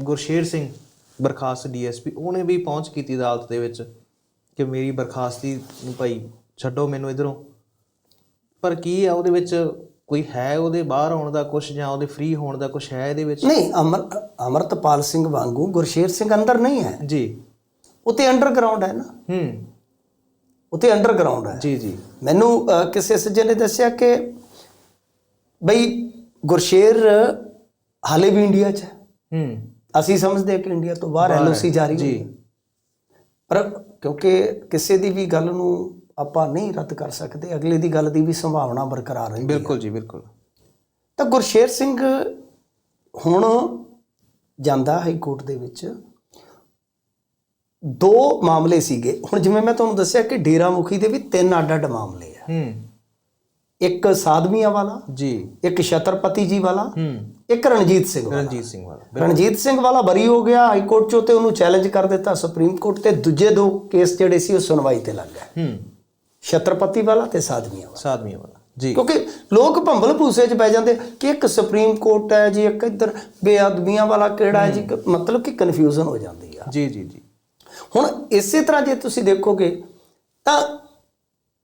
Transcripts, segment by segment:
Gursher Singh ਬਰਖਾਸਤ DSP ਉਹਨੇ ਵੀ ਪਹੁੰਚ ਕੀਤੀ ਅਦਾਲਤ ਦੇ ਵਿੱਚ ਕਿ ਮੇਰੀ ਬਰਖਾਸਤੀ ਨੂੰ ਭਾਈ ਛੱਡੋ ਮੈਨੂੰ ਇਧਰੋਂ। ਪਰ ਕੀ ਆ ਉਹਦੇ ਵਿੱਚ ਕੋਈ ਹੈ ਉਹਦੇ ਬਾਹਰ ਆਉਣ ਦਾ ਕੁਝ ਜਾਂ ਉਹਦੇ ਫ੍ਰੀ ਹੋਣ ਦਾ ਕੁਝ ਹੈ ਇਹਦੇ ਵਿੱਚ? ਨਹੀਂ ਅਮਰ ਅਮਰਤਪਾਲ ਸਿੰਘ ਵਾਂਗੂ ਗੁਰਸ਼ੇਰ ਸਿੰਘ ਅੰਦਰ ਨਹੀਂ ਹੈ। ਜੀ। ਉਤੇ ਅੰਡਰਗਰਾਉਂਡ ਹੈ ਨਾ। ਹੂੰ। ਉਤੇ ਅੰਡਰਗਰਾਉਂਡ ਹੈ। ਜੀ ਜੀ। ਮੈਨੂੰ ਕਿਸੇ ਸੱਜਣ ਨੇ ਦੱਸਿਆ ਕਿ ਬਈ ਗੁਰਸ਼ੇਰ ਹਾਲੇ ਵੀ ਇੰਡੀਆ 'ਚ ਹੈ। ਹੂੰ। ਅਸੀਂ ਸਮਝਦੇ ਹਾਂ ਕਿ ਇੰਡੀਆ ਤੋਂ ਬਾਹਰ ਐਲਓਸੀ ਜਾਰੀ ਜੀ। ਪਰ ਕਿਉਂਕਿ ਕਿਸੇ ਦੀ ਵੀ ਗੱਲ ਨੂੰ ਆਪਾਂ ਨਹੀਂ ਰੱਦ ਕਰ ਸਕਦੇ ਅਗਲੇ ਦੀ ਗੱਲ ਦੀ ਵੀ ਸੰਭਾਵਨਾ ਬਰਕਰਾਰ ਰਹਿੰਦੀ ਹੈ। ਬਿਲਕੁਲ ਜੀ ਬਿਲਕੁਲ। ਤਾਂ ਗੁਰਸ਼ੇਰ ਸਿੰਘ ਹੁਣ ਜਾਂਦਾ ਹਾਈ ਕੋਰਟ ਦੇ ਵਿੱਚ। ਦੋ ਮਾਮਲੇ ਸੀਗੇ। ਹੁਣ ਜਿਵੇਂ ਮੈਂ ਤੁਹਾਨੂੰ ਦੱਸਿਆ ਕਿ ਡੇਰਾ ਮੁਖੀ ਦੇ ਵੀ ਤਿੰਨ ਅੱਡ-ਅੱਡ ਮਾਮਲੇ ਆ। ਹੂੰ। ਇੱਕ ਸਾਧਵੀਆਂ ਵਾਲਾ ਜੀ। ਇੱਕ ਛਤਰਪਤੀ ਜੀ ਵਾਲਾ ਹੂੰ। ਇੱਕ ਰਣਜੀਤ ਸਿੰਘ ਵਾਲਾ। ਰਣਜੀਤ ਸਿੰਘ ਵਾਲਾ ਰਣਜੀਤ ਸਿੰਘ ਵਾਲਾ ਬਰੀ ਹੋ ਗਿਆ ਹਾਈ ਕੋਰਟ ਚੋਂ ਤੇ ਉਹਨੂੰ ਚੈਲੰਜ ਕਰ ਦਿੱਤਾ ਸੁਪਰੀਮ ਕੋਰਟ ਤੇ ਦੂਜੇ ਦੋ ਕੇਸ ਜਿਹੜੇ ਸੀ ਉਹ ਸੁਣਵਾਈ ਤੇ ਲੱਗ ਗਏ। ਹੂੰ। ਛਤਰਪਤੀ ਵਾਲਾ ਤੇ ਸਾਧਵੀਆਂ ਵਾਲਾ। ਸਾਦਮੀਆਂ ਵਾਲਾ ਜੀ। ਕਿਉਂਕਿ ਲੋਕ ਭੰਬਲ ਭੂਸੇ 'ਚ ਪੈ ਜਾਂਦੇ ਕਿ ਇੱਕ ਸੁਪਰੀਮ ਕੋਰਟ ਹੈ ਜੀ ਇੱਕ ਇੱਧਰ ਬੇਅਦਬੀਆਂ ਵਾਲਾ ਕਿਹੜਾ ਹੈ ਜੀ ਮਤਲਬ ਕਿ ਕਨਫਿਊਜ਼ਨ ਹੋ ਜਾਂਦੀ ਆ। ਜੀ ਜੀ ਜੀ। ਹੁਣ ਇਸੇ ਤਰ੍ਹਾਂ ਜੇ ਤੁਸੀਂ ਦੇਖੋਗੇ ਤਾਂ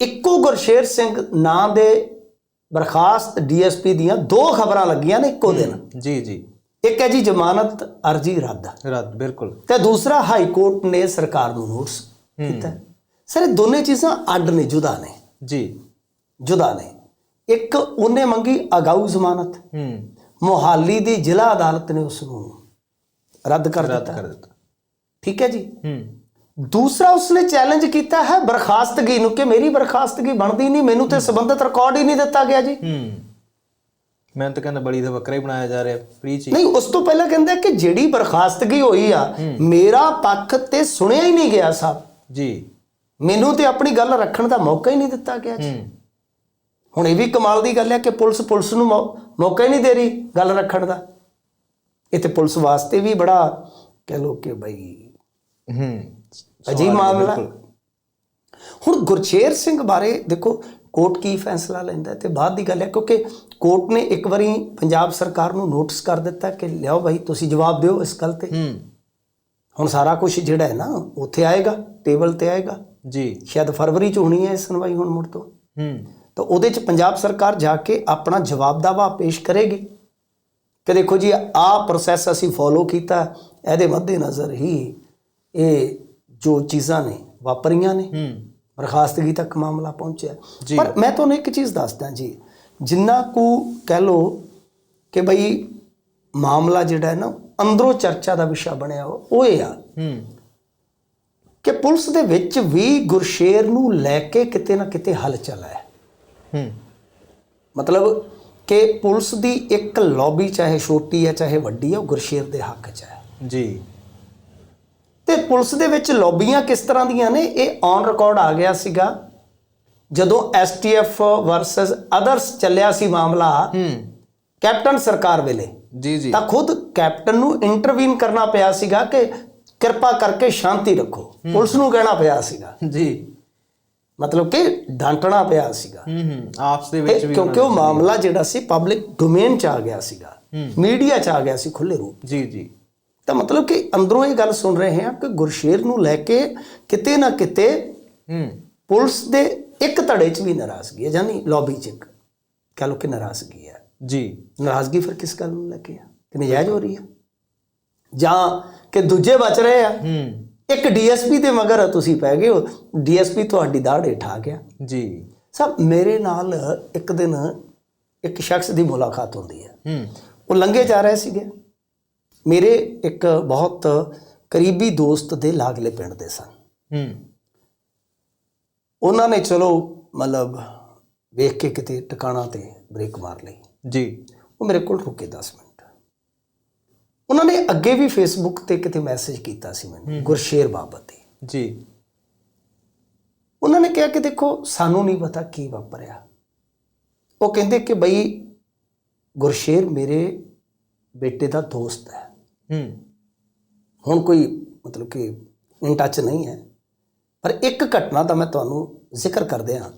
ਇੱਕੋ ਗੁਰਸ਼ੇਰ ਸਿੰਘ ਨਾਂ ਦੇ ਬਰਖਾਸਤ ਡੀਐਸਪੀ ਦੀਆਂ ਦੋ ਖਬਰਾਂ ਲੱਗੀਆਂ ਨੇ ਇੱਕੋ ਦਿਨ। ਜੀ ਜੀ। ਇੱਕ ਹੈ ਜੀ ਜ਼ਮਾਨਤ ਅਰਜੀ ਰੱਦ। ਰੱਦ ਬਿਲਕੁਲ। ਤੇ ਦੂਸਰਾ ਹਾਈ ਕੋਰਟ ਨੇ ਸਰਕਾਰ ਨੂੰ ਨੋਟਿਸ ਕੀਤਾ। ਸਰ ਇਹ ਦੋਨੇ ਚੀਜ਼ਾਂ ਅੱਡ ਨੇ ਜੁਦਾ ਨੇ। ਜੀ। ਜੁਦਾ ਨੇ। ਇੱਕ ਉਹਨੇ ਮੰਗੀ ਅਗਾਊ ਜ਼ਮਾਨਤ। ਹੂੰ। ਮੋਹਾਲੀ ਦੀ ਜ਼ਿਲ੍ਹਾ ਅਦਾਲਤ ਨੇ ਉਸ ਨੂੰ ਰੱਦ ਕਰ ਦਿੱਤਾ। ਠੀਕ ਹੈ ਜੀ? ਹੂੰ। ਦੂਸਰਾ ਉਸਨੇ ਚੈਲੰਜ ਕੀਤਾ ਹੈ ਬਰਖਾਸਤਗੀ ਨੂੰ ਕਿ ਮੇਰੀ ਬਰਖਾਸਤਗੀ ਬਣਦੀ ਨਹੀਂ ਮੈਨੂੰ ਤੇ ਸੰਬੰਧਿਤ ਰਿਕਾਰਡ ਹੀ ਨਹੀਂ ਦਿੱਤਾ ਗਿਆ ਜੀ। ਹੂੰ। ਮੈਂ ਤਾਂ ਕਹਿੰਦਾ ਬੜੀ ਦਾ ਬੱਕਰਾ ਹੀ ਬਣਾਇਆ ਜਾ ਰਿਹਾ ਪ੍ਰੀਚ ਨਹੀਂ ਉਸ ਤੋਂ ਪਹਿਲਾਂ ਕਹਿੰਦੇ ਕਿ ਜਿਹੜੀ ਬਰਖਾਸਤਗੀ ਹੋਈ ਆ ਮੇਰਾ ਪੱਖ ਤੇ ਸੁਣਿਆ ਹੀ ਨਹੀਂ ਗਿਆ ਸਾਹਿਬ ਜੀ। ਮੈਨੂੰ ਤੇ ਆਪਣੀ ਗੱਲ ਰੱਖਣ ਦਾ ਮੌਕਾ ਹੀ ਨਹੀਂ ਦਿੱਤਾ ਗਿਆ ਜੀ। ਹੁਣ ਇਹ ਵੀ ਕਮਾਲ ਦੀ ਗੱਲ ਹੈ ਕਿ ਪੁਲਿਸ ਪੁਲਿਸ ਨੂੰ ਮੌਕਾ ਹੀ ਨਹੀਂ ਦੇ ਰਹੀ ਗੱਲ ਰੱਖਣ ਦਾ। ਇਹ ਤੇ ਪੁਲਿਸ ਵਾਸਤੇ ਵੀ ਬੜਾ ਕਹਿ ਲੋ ਕਿ ਬਈ ਹੂੰ। ਅਜੀਬ ਮਾਮਲਾ। ਹੁਣ ਗੁਰਚੇਰ ਸਿੰਘ ਬਾਰੇ ਦੇਖੋ ਕੋਰਟ ਕੀ ਫੈਸਲਾ ਲੈਂਦਾ ਤੇ ਬਾਅਦ ਦੀ ਗੱਲ ਹੈ ਕਿਉਂਕਿ ਕੋਰਟ ਨੇ ਇੱਕ ਵਾਰੀ ਪੰਜਾਬ ਸਰਕਾਰ ਨੂੰ ਨੋਟਿਸ ਕਰ ਦਿੱਤਾ ਕਿ ਲਿਆਓ ਭਾਈ ਤੁਸੀਂ ਜਵਾਬ ਦਿਓ ਇਸ ਗੱਲ ਤੇ। ਹੁਣ ਸਾਰਾ ਕੁਝ ਜਿਹੜਾ ਹੈ ਨਾ ਉੱਥੇ ਆਏਗਾ ਟੇਬਲ ਤੇ ਆਏਗਾ। ਜੀ। ਸ਼ਾਇਦ ਫਰਵਰੀ ਚ ਹੋਣੀ ਹੈ ਇਹ ਸੁਣਵਾਈ ਹੁਣ ਮੁੜ ਤੋਂ। ਹੂੰ। ਤਾਂ ਉਹਦੇ ਚ ਪੰਜਾਬ ਸਰਕਾਰ ਜਾ ਕੇ ਆਪਣਾ ਜਵਾਬ ਦਾਵਾ ਪੇਸ਼ ਕਰੇਗੀ। ਕਿ ਦੇਖੋ ਜੀ ਆਹ ਪ੍ਰੋਸੈਸ ਅਸੀਂ ਫੋਲੋ ਕੀਤਾ ਇਹਦੇ ਮੱਦੇ ਨਜ਼ਰ ਹੀ ਇਹ ਜੋ ਚੀਜ਼ਾਂ ਨੇ ਵਾਪਰੀਆਂ ਨੇ ਹੂੰ। ਬਰਖਾਸਤਗੀ ਤੱਕ ਮਾਮਲਾ ਪਹੁੰਚਿਆ। ਪਰ ਮੈਂ ਤੁਹਾਨੂੰ ਇੱਕ ਚੀਜ਼ ਦੱਸਦਾ ਜੀ ਜਿੰਨਾ ਕੁ ਕਹਿ ਲੋ ਕਿ ਬਈ ਮਾਮਲਾ ਜਿਹੜਾ ਹੈ ਨਾ ਅੰਦਰੋਂ ਚਰਚਾ ਦਾ ਵਿਸ਼ਾ ਬਣਿਆ ਉਹ ਉਹ ਇਹ ਆ ਹੂੰ। ਕਿ ਪੁਲਿਸ ਦੇ ਵਿੱਚ ਵੀ ਗੁਰਸ਼ੇਰ ਨੂੰ ਲੈ ਕੇ ਕਿਤੇ ਨਾ ਕਿਤੇ ਹਲਚਲ ਹੈ ਹੂੰ। ਮਤਲਬ ਕਿ ਪੁਲਿਸ ਦੀ ਇੱਕ ਲੌਬੀ ਚਾਹੇ ਛੋਟੀ ਹੈ ਚਾਹੇ ਵੱਡੀ ਹੈ ਉਹ ਗੁਰਸ਼ੇਰ ਦੇ ਹੱਕ 'ਚ ਹੈ। ਜੀ। ਤੇ ਪੁਲਿਸ ਦੇ ਵਿੱਚ ਲੌਬੀਆਂ ਕਿਸ ਤਰ੍ਹਾਂ ਦੀਆਂ ਨੇ? ਇਹ ਔਨ ਰਿਕਾਰਡ ਆ ਗਿਆ ਸੀਗਾ। ਜਦੋਂ ਐਸਟੀਐਫ ਵਰਸਸ ਅਦਰਸ ਚੱਲਿਆ ਸੀ ਮਾਮਲਾ ਕੈਪਟਨ ਸਰਕਾਰ ਵੇਲੇ। ਜੀ ਜੀ। ਤਾਂ ਖੁਦ ਕੈਪਟਨ ਨੂੰ ਇੰਟਰਵੀਨ ਕਰਨਾ ਪਿਆ ਸੀਗਾ ਕਿ ਕਿਰਪਾ ਕਰਕੇ ਸ਼ਾਂਤੀ ਰੱਖੋ। ਪੁਲਿਸ ਨੂੰ ਕਹਿਣਾ ਪਿਆ ਸੀਗਾ। ਜੀ। ਮਤਲਬ ਕਿ ਡਾਂਟਣਾ ਪਿਆ ਸੀਗਾ। ਹੂੰ ਹੂੰ। ਆਪਸ ਦੇ ਵਿੱਚ ਵੀ ਕਿਉਂਕਿ ਉਹ ਮਾਮਲਾ ਜਿਹੜਾ ਸੀ ਪਬਲਿਕ ਡੋਮੇਨ ਚ ਆ ਗਿਆ ਸੀਗਾ। ਮੀਡੀਆ ਚ ਆ ਗਿਆ ਸੀ ਖੁੱਲੇ ਰੂਪ ਜੀ ਜੀ। ਤਾਂ ਮਤਲਬ ਕਿ ਅੰਦਰੋਂ ਇਹ ਗੱਲ ਸੁਣ ਰਹੇ ਹਾਂ ਕਿ ਗੁਰਸ਼ੇਰ ਨੂੰ ਲੈ ਕੇ ਕਿਤੇ ਨਾ ਕਿਤੇ ਹੂੰ। ਪੁਲਿਸ ਦੇ ਇੱਕ ਧੜੇ 'ਚ ਵੀ ਨਾਰਾਜ਼ਗੀ ਹੈ ਯਾਨੀ ਲੌਬੀ 'ਚ ਇੱਕ। ਕਹ ਲੋ ਕਿ ਨਾਰਾਜ਼ਗੀ ਹੈ। ਜੀ। ਨਾਰਾਜ਼ਗੀ ਫਿਰ ਕਿਸ ਗੱਲ ਨੂੰ ਲੈ ਕੇ ਆ? ਕਿ ਨਜਾਇਜ਼ ਹੋ ਰਹੀ ਹੈ? ਜਾਂ ਕਿ ਦੂਜੇ ਬਚ ਰਹੇ ਆ? ਹੂੰ। ਇੱਕ ਡੀਐਸਪੀ ਦੇ ਮਗਰ ਤੁਸੀਂ ਪੈ ਗਏ ਹੋ। ਡੀਐਸਪੀ ਤੁਹਾਡੀ ਦਾੜ ਹੇਠ ਆ ਗਿਆ। ਜੀ। ਸਭ ਮੇਰੇ ਨਾਲ ਇੱਕ ਦਿਨ ਇੱਕ ਸ਼ਖਸ ਦੀ ਮੁਲਾਕਾਤ ਹੁੰਦੀ ਹੈ। ਹੂੰ। ਉਹ ਲੰਘੇ ਜਾ ਰਹੇ ਸੀਗੇ। ਮੇਰੇ ਇੱਕ ਬਹੁਤ ਕਰੀਬੀ ਦੋਸਤ ਦੇ ਲਾਗਲੇ ਪਿੰਡ ਦੇ ਸਨ। ਹੂੰ। ਉਹਨਾਂ ਨੇ ਚਲੋ ਮਤਲਬ ਵੇਖ ਕੇ ਕਿਤੇ ਟਿਕਾਣਾ ਤੇ ਬ੍ਰੇਕ ਮਾਰ ਲਈ। ਜੀ। ਉਹ ਮੇਰੇ ਕੋਲ ਰੁਕੇ 10 ਮਿੰਟ। ਉਹਨਾਂ ਨੇ ਅੱਗੇ ਵੀ ਫੇਸਬੁੱਕ ਤੇ ਕਿਤੇ ਮੈਸੇਜ ਕੀਤਾ ਸੀ ਮੈਨੂੰ ਗੁਰਸ਼ੇਰ ਬਾਬਤ ਜੀ। ਉਹਨਾਂ ਨੇ ਕਿਹਾ ਕਿ ਦੇਖੋ ਸਾਨੂੰ ਨਹੀਂ ਪਤਾ ਕੀ ਵਾਪਰਿਆ। ਉਹ ਕਹਿੰਦੇ ਕਿ ਬਈ ਗੁਰਸ਼ੇਰ ਮੇਰੇ ਬੇਟੇ ਦਾ ਦੋਸਤ ਹੈ। ਹੂੰ। ਹੁਣ ਕੋਈ ਮਤਲਬ ਕਿ ਇਨ ਟੱਚ ਨਹੀਂ ਹੈ। ਪਰ ਇੱਕ ਘਟਨਾ ਦਾ ਮੈਂ ਤੁਹਾਨੂੰ ਜ਼ਿਕਰ ਕਰਦੇ ਹਾਂ।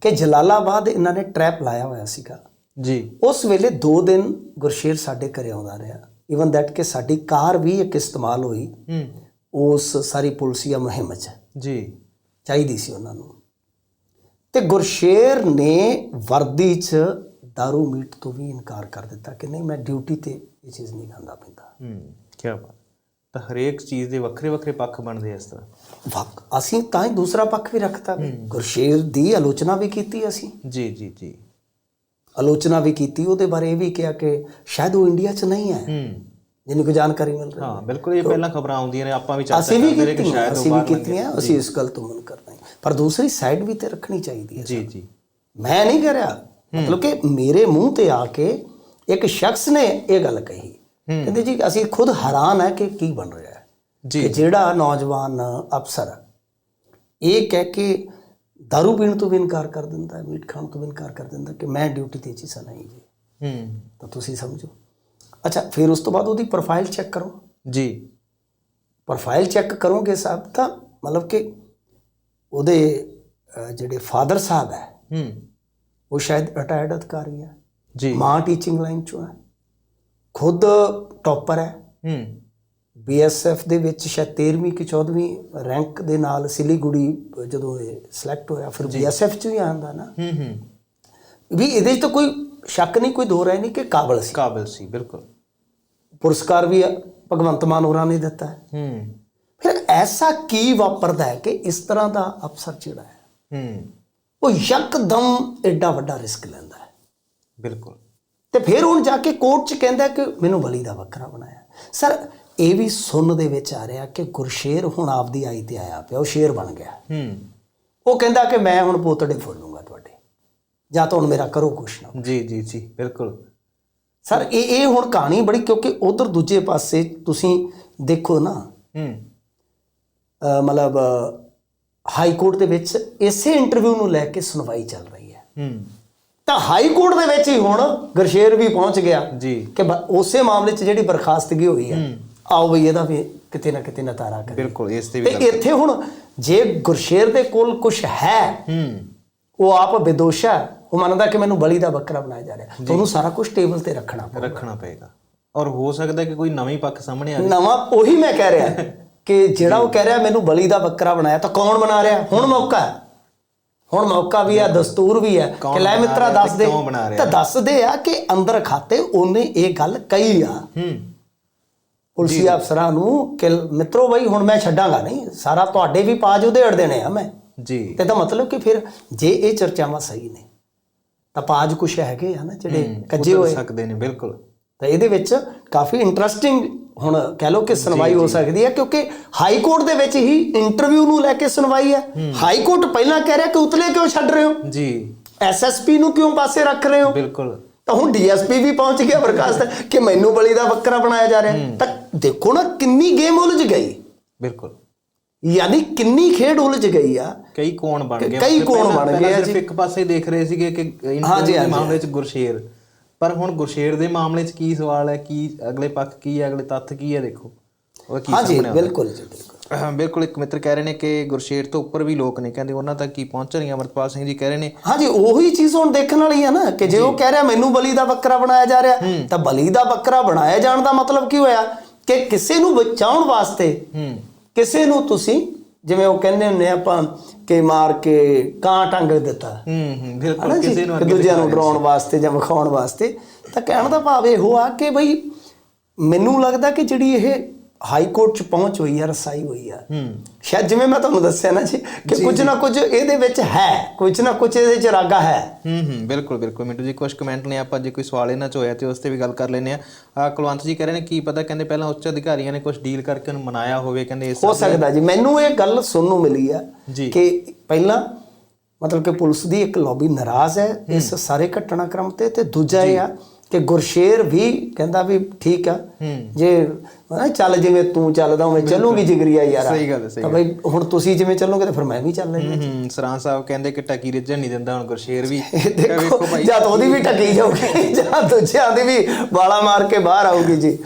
ਕਿ ਜਲਾਲਾਬਾਦ ਇਹਨਾਂ ਨੇ ਟ੍ਰੈਪ ਲਾਇਆ ਹੋਇਆ ਸੀਗਾ। ਜੀ। ਉਸ ਵੇਲੇ 2 ਦਿਨ ਗੁਰਸ਼ੇਰ ਸਾਡੇ ਘਰੇ ਆਉਂਦਾ ਰਿਹਾ। ਇਵਨ ਦੈਟ ਕਿ ਸਾਡੀ ਕਾਰ ਵੀ ਇੱਕ ਇਸਤੇਮਾਲ ਹੋਈ। ਹੂੰ। ਉਸ ਸਾਰੀ ਪੁਲਸੀਆ ਮੁਹਿੰਮ 'ਚ। ਜੀ। ਚਾਹੀਦੀ ਸੀ ਉਹਨਾਂ ਨੂੰ। ਤੇ ਗੁਰਸ਼ੇਰ ਨੇ ਵਰਦੀ 'ਚ दारू ਮੀਟ ਤੋਂ ਵੀ ਇਨਕਾਰ ਕਰ ਦਿੱਤਾ ਕਿ ਨਹੀਂ ਮੈਂ ਡਿਊਟੀ ਤੇ ਇਹ ਚੀਜ਼ ਨਹੀਂ ਖਾਂਦਾ ਪੀਂਦਾ ਹੂੰ ਕੀ ਬਾਤ ਤਾਂ ਹਰੇਕ ਚੀਜ਼ ਦੇ ਵੱਖਰੇ ਵੱਖਰੇ ਪੱਖ ਬਣਦੇ ਇਸ ਤਰ੍ਹਾਂ ਵਕ ਅਸੀਂ ਤਾਂ ਹੀ ਦੂਸਰਾ ਪੱਖ ਵੀ ਰੱਖਤਾ ਗੁਰਸ਼ੇਰ ਦੀ ਆਲੋਚਨਾ ਵੀ ਕੀਤੀ ਅਸੀਂ ਜੀ ਜੀ ਜੀ ਆਲੋਚਨਾ ਵੀ ਕੀਤੀ ਉਹਦੇ ਬਾਰੇ ਇਹ ਵੀ ਕਿਹਾ ਕਿ ਸ਼ਾਇਦ ਉਹ ਇੰਡੀਆ 'ਚ ਨਹੀਂ ਹੈ ਹੂੰ ਜਿਹਨੂੰ ਕੋਈ ਜਾਣਕਾਰੀ ਮਿਲ ਰਹੀ ਹੈ ਹਾਂ ਬਿਲਕੁਲ ਇਹ ਪਹਿਲਾਂ ਖਬਰਾਂ ਆਉਂਦੀਆਂ ਨੇ ਆਪਾਂ ਵੀ ਚਰਚਾ ਅਸੀਂ ਵੀ ਕਰਦੇ ਰਹੇ ਕਿ ਸ਼ਾਇਦ ਉਹ ਅਸੀਂ ਵੀ। ਕੀਤੀਆਂ ਅਸੀਂ ਇਸ ਗੱਲ ਤੋਂ ਮਨ ਕਰਨਾ ਹੈ ਪਰ ਦੂਸਰੀ ਸਾਈਡ ਵੀ ਤੇ ਰੱਖਣੀ ਚਾਹੀਦੀ ਹੈ ਜੀ ਜੀ ਮੈਂ ਨਹੀਂ ਕਹਿ ਰਿਹਾ ਮਤਲਬ ਕਿ ਮੇਰੇ ਮੂੰਹ ਤੇ ਆ ਕੇ ਇੱਕ ਸ਼ਖਸ ਨੇ ਇਹ ਗੱਲ ਕਹੀ। ਕਹਿੰਦੇ ਜੀ ਅਸੀਂ ਖੁਦ ਹੈਰਾਨ ਹੈ ਕਿ ਕੀ ਬਣ ਰਿਹਾ ਹੈ। ਜੀ। ਜਿਹੜਾ ਨੌਜਵਾਨ ਅਫਸਰ ਇਹ ਕਹਿ ਕੇ दारू ਪੀਣ ਤੋਂ ਵੀ ਇਨਕਾਰ ਕਰ ਦਿੰਦਾ ਹੈ ਮੀਟ ਖਾਣ ਤੋਂ ਵੀ ਇਨਕਾਰ ਕਰ ਦਿੰਦਾ ਕਿ ਮੈਂ ਡਿਊਟੀ ਤੇ ਚੀਜ਼ਾਂ ਨਹੀਂ ਜੀ। ਹੂੰ। ਤਾਂ ਤੁਸੀਂ ਸਮਝੋ। ਅੱਛਾ ਫਿਰ ਉਸ ਤੋਂ ਬਾਅਦ ਉਹਦੀ ਪ੍ਰੋਫਾਈਲ ਚੈੱਕ ਕਰੋ। ਜੀ। ਪ੍ਰੋਫਾਈਲ ਚੈੱਕ ਕਰੋਗੇ ਸਾਹਿਬ ਤਾਂ ਮਤਲਬ ਕਿ ਉਹਦੇ ਜਿਹੜੇ ਫਾਦਰ ਸਾਹਿਬ ਹੈ ਹੂੰ। ਉਹ ਸ਼ਾਇਦ ਰਿਟਾਇਰਡ ਅਧਿਕਾਰੀ ਹੈ। ਜੀ। ਮਾਂ ਟੀਚਿੰਗ ਲਾਈਨ ਚੋਂ ਹੈ। ਖੁਦ ਟੌਪਰ ਹੈ। ਹੂੰ। ਬੀਐਸਐਫ ਦੇ ਵਿੱਚ ਸ਼ਾਇਦ 13ਵੀਂ ਕਿ 14ਵੀਂ ਰੈਂਕ ਦੇ ਨਾਲ ਸਿਲੀਗੁੜੀ ਜਦੋਂ ਇਹ ਸਿਲੈਕਟ ਹੋਇਆ ਫਿਰ ਬੀਐਸਐਫ ਚ ਹੀ ਆਂਦਾ ਨਾ। ਹੂੰ ਹੂੰ। ਵੀ ਇਹਦੇ 'ਚ ਤਾਂ ਕੋਈ ਸ਼ੱਕ ਨਹੀਂ ਕੋਈ ਦੋ ਰਾਏ ਨਹੀਂ ਕਿ ਕਾਬਲ ਸੀ। ਕਾਬਿਲ ਸੀ ਬਿਲਕੁਲ। ਪੁਰਸਕਾਰ ਵੀ ਭਗਵੰਤ ਮਾਨ ਹੋਰਾਂ ਨੇ ਦਿੱਤਾ ਹੈ। ਹੂੰ। ਫਿਰ ਐਸਾ ਕੀ ਵਾਪਰਦਾ ਹੈ ਕਿ ਇਸ ਤਰ੍ਹਾਂ ਦਾ ਅਫਸਰ ਜਿਹੜਾ ਹੈ ਹੂੰ। ਉਹ ਯਕਦਮ ਐਡਾ ਵੱਡਾ ਰਿਸਕ ਲੈਂਦਾ ਹੈ। ਬਿਲਕੁਲ। ਤੇ ਫਿਰ ਹੁਣ ਜਾ ਕੇ ਕੋਰਟ 'ਚ ਕਹਿੰਦਾ ਕਿ ਮੈਨੂੰ ਬਲੀ ਦਾ ਵੱਖਰਾ ਬਣਾਇਆ। ਸਰ ਇਹ ਵੀ ਸੁਣਨ ਦੇ ਵਿੱਚ ਆ ਰਿਹਾ ਕਿ ਗੁਰਸ਼ੇਰ ਹੁਣ ਆਪਦੀ ਆਈ ਤੇ ਆਇਆ ਪਿਆ ਉਹ ਸ਼ੇਰ ਬਣ ਗਿਆ। ਹੂੰ। ਉਹ ਕਹਿੰਦਾ ਕਿ ਮੈਂ ਹੁਣ ਪੋਤੜੇ ਫੋਲੂੰਗਾ ਤੁਹਾਡੇ। ਜਾਂ ਤਾਂ ਹੁਣ ਮੇਰਾ ਕਰੋ ਕੁਛ ਨਾ ਜੀ ਜੀ ਜੀ ਬਿਲਕੁਲ। ਸਰ ਇਹ ਇਹ ਹੁਣ ਕਹਾਣੀ ਬੜੀ ਕਿਉਂਕਿ ਉਧਰ ਦੂਜੇ ਪਾਸੇ ਤੁਸੀਂ ਦੇਖੋ ਨਾ ਹੂੰ। ਮਤਲਬ ਹਾਈ ਕੋਰਟ ਦੇ ਵਿੱਚ ਇਸੇ ਇੰਟਰਵਿਊ ਨੂੰ ਲੈ ਕੇ ਸੁਣਵਾਈ ਚੱਲ ਰਹੀ ਹੈ। ਹੂੰ। ਤਾਂ ਹਾਈ ਕੋਰਟ ਦੇ ਵਿੱਚ ਹੀ ਹੁਣ ਗੁਰਸ਼ੇਰ ਵੀ ਪਹੁੰਚ ਗਿਆ ਜੀ। ਕਿ ਉਸੇ ਮਾਮਲੇ 'ਚ ਜਿਹੜੀ ਬਰਖਾਸਤਗੀ ਹੋਈ ਹੈ ਆਓ ਬਈ ਇਹਦਾ ਵੀ ਕਿਤੇ ਨਾ ਕਿਤੇ ਨਤਾਰਾ ਕਰੇ ਬਿਲਕੁਲ ਇਸ ਤੇ ਵੀ ਤੇ ਇੱਥੇ ਹੁਣ ਜੇ ਗੁਰਸ਼ੇਰ ਦੇ ਕੋਲ ਕੁਝ ਹੈ ਹੂੰ। ਉਹ ਆਪ ਬੇਦੋਸ਼ ਹੈ ਉਹ ਮੰਨਦਾ ਕਿ ਮੈਨੂੰ ਬਲੀ ਦਾ ਬੱਕਰਾ ਬਣਾਇਆ ਜਾ ਰਿਹਾ। ਤਾਂ ਉਹਨੂੰ ਸਾਰਾ ਕੁਝ ਟੇਬਲ ਤੇ ਰੱਖਣਾ ਪਊ ਰੱਖਣਾ ਪਏਗਾ। ਔਰ ਹੋ ਸਕਦਾ ਕਿ ਕੋਈ ਨਵੀਂ ਪੱਖ ਸਾਹਮਣੇ ਆ ਜਾਵੇ ਨਵਾਂ ਉਹੀ ਮੈਂ ਕਹਿ ਰਿਹਾ। ਕਿ ਜਿਹੜਾ ਉਹ ਕਹਿ ਰਿਹਾ ਮੈਨੂੰ ਬਲੀ ਦਾ ਬੱਕਰਾ ਬਣਾਇਆ ਤਾਂ ਕੌਣ ਬਣਾ ਰਿਹਾ? ਹੁਣ ਮੌਕਾ ਹੈ। ਹੁਣ ਮੌਕਾ ਵੀ ਹੈ ਦਸਤੂਰ ਵੀ ਹੈ। ਕਿ ਲੈ ਮਿੱਤਰਾ ਦੱਸ ਦੇ? ਤਾਂ ਦੱਸਦੇ ਆ ਕਿ ਅੰਦਰ ਖਾਤੇ ਉਹਨੇ ਇਹ ਗੱਲ ਕਹੀ ਆ। ਹੂੰ। ਪੁਲਸੀ ਅਫਸਰਾਂ ਨੂੰ ਕਿ ਮਿੱਤਰੋ ਬਈ ਹੁਣ ਮੈਂ ਛੱਡਾਂਗਾ ਨਹੀਂ। ਸਾਰਾ ਤੁਹਾਡੇ ਵੀ ਪਾਜ ਉਧੇੜ ਦੇਣੇ ਆ ਮੈਂ। ਜੀ। ਤੇ ਤਾਂ ਮਤਲਬ ਕਿ ਫਿਰ ਜੇ ਇਹ ਚਰਚਾਵਾਂ ਸਹੀ ਨੇ ਤਾਂ ਪਾਜ ਕੁਛ ਹੈਗੇ ਆ ਨਾ ਜਿਹੜੇ ਕੱਜੇ ਹੋਏ। ਸਕਦੇ ਨੇ ਬਿਲਕੁਲ। ਤਾਂ ਇਹਦੇ ਵਿੱਚ ਕਾਫੀ ਇੰਟਰਸਟਿੰਗ ਹੁਣ ਕਹਿ ਲਓ ਕਿ ਸੁਣਵਾਈ ਹੋ ਸਕਦੀ ਹੈ ਕਿਉਂਕਿ ਹਾਈ ਕੋਰਟ ਦੇ ਵਿੱਚ ਹੀ ਇੰਟਰਵਿਊ ਨੂੰ ਲੈ ਕੇ ਸੁਣਵਾਈ ਹੈ। ਹਾਈ ਕੋਰਟ ਪਹਿਲਾਂ ਕਹਿ ਰਿਹਾ ਕਿ ਉਤਲੇ ਕਿਉਂ ਛੱਡ ਰਹੇ ਹੋ? ਜੀ। ਐਸਐਸਪੀ ਨੂੰ ਕਿਉਂ ਪਾਸੇ ਰੱਖ ਰਹੇ ਹੋ? ਬਿਲਕੁਲ। ਤਾਂ ਹੁਣ ਡੀਐਸਪੀ ਵੀ ਪਹੁੰਚ ਗਿਆ ਪ੍ਰਕਾਸ਼ ਤੱਕ ਕਿ ਮੈਨੂੰ ਬਲੀ ਦਾ ਬੱਕਰਾ ਬਣਾਇਆ ਜਾ ਰਿਹਾ। ਤਾਂ ਦੇਖੋ ਨਾ ਕਿੰਨੀ ਗੇਮ ਉਲਝ ਗਈ। ਬਿਲਕੁਲ। ਯਾਨੀ ਕਿੰਨੀ ਖੇਡ ਉਲਝ ਗਈ ਆ। ਕਈ ਕੋਣ ਬਣ ਗਏ। ਕਈ ਕੋਣ ਬਣ ਗਏ ਜੀ। ਇੱਕ ਪਾਸੇ ਦੇਖ ਰਹੇ ਸੀਗੇ ਕਿ ਇੰਟਰਵਿਊ ਦੇ ਮਾਮਲੇ 'ਚ ਗੁਰਸ਼ੇਰ। ਪਰ ਹੁਣ ਗੁਰਸ਼ੇਰ ਦੇ ਮਾਮਲੇ 'ਚ ਕੀ ਸਵਾਲ ਹੈ? ਕੀ ਅਗਲੇ ਪੱਖ ਕੀ ਹੈ? ਅਗਲੇ ਤੱਥ ਕੀ ਹੈ? ਦੇਖੋ। ਉਹ ਕੀ ਹਾਂਜੀ ਸਾਹਮਣੇ ਆਉਂਦਾ ਬਿਲਕੁਲ ਜੀ ਬਿਲਕੁਲ। ਹਾਂ ਬਿਲਕੁਲ ਇੱਕ ਮਿੱਤਰ ਕਹਿ ਰਹੇ ਨੇ ਕਿ ਗੁਰਸ਼ੇਰ ਤੋਂ ਉੱਪਰ ਵੀ ਲੋਕ ਨੇ। ਕਹਿੰਦੇ ਉਹਨਾਂ ਤੱਕ ਕੀ ਪਹੁੰਚਣਗੇ ਅਮਰਪਾਲ ਸਿੰਘ ਜੀ ਕਹਿ ਰਹੇ ਨੇ ਹਾਂਜੀ ਉਹੀ ਚੀਜ਼ ਹੁਣ ਦੇਖਣ ਵਾਲੀ ਹੈ ਨਾ ਕਿ ਜੇ ਉਹ ਕਹਿ ਰਿਹਾ ਮੈਨੂੰ ਬਲੀ ਦਾ ਬੱਕਰਾ ਬਣਾਇਆ ਜਾ ਰਿਹਾ ਤਾਂ ਬਲੀ ਦਾ ਬੱਕਰਾ ਬਣਾਇਆ ਜਾਣ ਦਾ ਮਤਲਬ ਕੀ ਹੋਇਆ? ਕਿ ਕਿਸੇ ਨੂੰ ਬਚਾਉਣ ਵਾਸਤੇ ਕਿਸੇ ਨੂੰ ਤੁਸੀਂ ਜਿਵੇਂ ਉਹ ਕਹਿੰਦੇ ਹੁੰਦੇ ਆ ਆਪਾਂ ਕਿ ਮਾਰ ਕੇ ਕਾਂ ਟੰਗ ਦਿੱਤਾ। ਹੂੰ ਹੂੰ ਹਨਾ ਬਿਲਕੁਲ ਕਿਸੇ ਨੂੰ ਦੂਜਿਆਂ ਨੂੰ ਡਰਾਉਣ ਵਾਸਤੇ ਜਾਂ ਵਿਖਾਉਣ ਵਾਸਤੇ। ਤਾਂ ਕਹਿਣ ਦਾ ਭਾਵ ਇਹੋ ਆ ਕਿ ਬਈ ਮੈਨੂੰ ਲੱਗਦਾ ਕਿ ਜਿਹੜੀ ਇਹ ਹਾਈ ਕੋਰਟ ਚ ਪਹੁੰਚ ਹੋਈ ਆ ਰਸਾਈ ਹੋਈ ਆ। ਹੂੰ। ਸ਼ਾਇਦ ਜਿਵੇਂ ਮੈਂ ਤੁਹਾਨੂੰ ਦੱਸਿਆ ਨਾ ਜੀ ਕਿ ਕੁਝ ਨਾ ਕੁਝ ਇਹਦੇ ਵਿੱਚ ਹੈ ਕੁਝ ਨਾ ਕੁਝ ਇਹਦੇ ਚ ਰਾਗਾ ਹੈ। ਹੂੰ ਹੂੰ ਬਿਲਕੁਲ ਬਿਲਕੁਲ। ਮਿੰਟੂ ਜੀ ਕੁਝ ਕਮੈਂਟ ਨੇ ਆਪਾਂ ਜੇ ਕੋਈ ਸਵਾਲ ਇਹਨਾਂ ਚ ਹੋਇਆ ਤੇ ਉਸ ਤੇ ਵੀ ਗੱਲ ਕਰ ਲੈਨੇ ਆ ਆਹ ਕੁਲਵੰਤ ਜੀ ਕਹਿ ਰਹੇ ਨੇ ਕੀ ਪਤਾ ਕਹਿੰਦੇ ਪਹਿਲਾਂ ਉੱਚ ਅਧਿਕਾਰੀਆਂ ਨੇ ਕੁਝ ਡੀਲ ਕਰਕੇ ਉਹਨੂੰ ਮਨਾਇਆ ਹੋਵੇ ਕਹਿੰਦੇ ਇਸ ਹੋ ਸਕਦਾ ਜੀ। ਮੈਨੂੰ ਇਹ ਗੱਲ ਸੁਣਨ ਨੂੰ ਮਿਲੀ ਆ। ਕਿ ਪਹਿਲਾਂ ਮਤਲਬ ਕਿ ਪੁਲਿਸ ਦੀ ਇੱਕ ਲੌਬੀ ਨਾਰਾਜ਼ ਹੈ ਇਸ ਸਾਰੇ ਘਟਨਾਕ੍ਰਮ ਤੇ ਤੇ ਦੂਜਾ ਇਹ ਆ ਕਿ ਗੁਰਸ਼ੇਰ ਵੀ ਕਹਿੰਦਾ ਵੀ ਠੀਕ ਆ। ਜੇ ਚੱਲ ਜਿਵੇਂ ਤੂੰ ਚੱਲਦਾ ਮੈਂ ਚੱਲੂਗੀ ਜਿਗਰੀਆ ਯਾਰ। ਸਹੀ ਗੱਲ ਸਹੀ ਤਾਂ ਬਈ ਹੁਣ ਤੁਸੀਂ ਜਿਵੇਂ ਚੱਲੋਗੇ ਤਾਂ ਫਿਰ ਮੈਂ ਵੀ ਚੱਲ ਲੈਂਦਾ। ਹੂੰ ਸਰਾਂ ਸਾਹਿਬ ਕਹਿੰਦੇ ਕਿ ਟੱਕੀ ਰਿੱਝਣ ਨਹੀਂ ਦਿੰਦਾ ਹੁਣ ਗੁਰਸ਼ੇਰ ਵੀ। ਦੇਖੋ ਜਾਂ ਤਾਂ ਉਹਦੀ ਵੀ ਟੱਕੀ ਜਾਊਗੀ ਜਾਂ ਦੂਜਿਆਂ ਦੀ ਵੀ ਵਾਲਾ ਮਾਰ ਕੇ ਬਾਹਰ ਆਊਗੀ ਜੀ।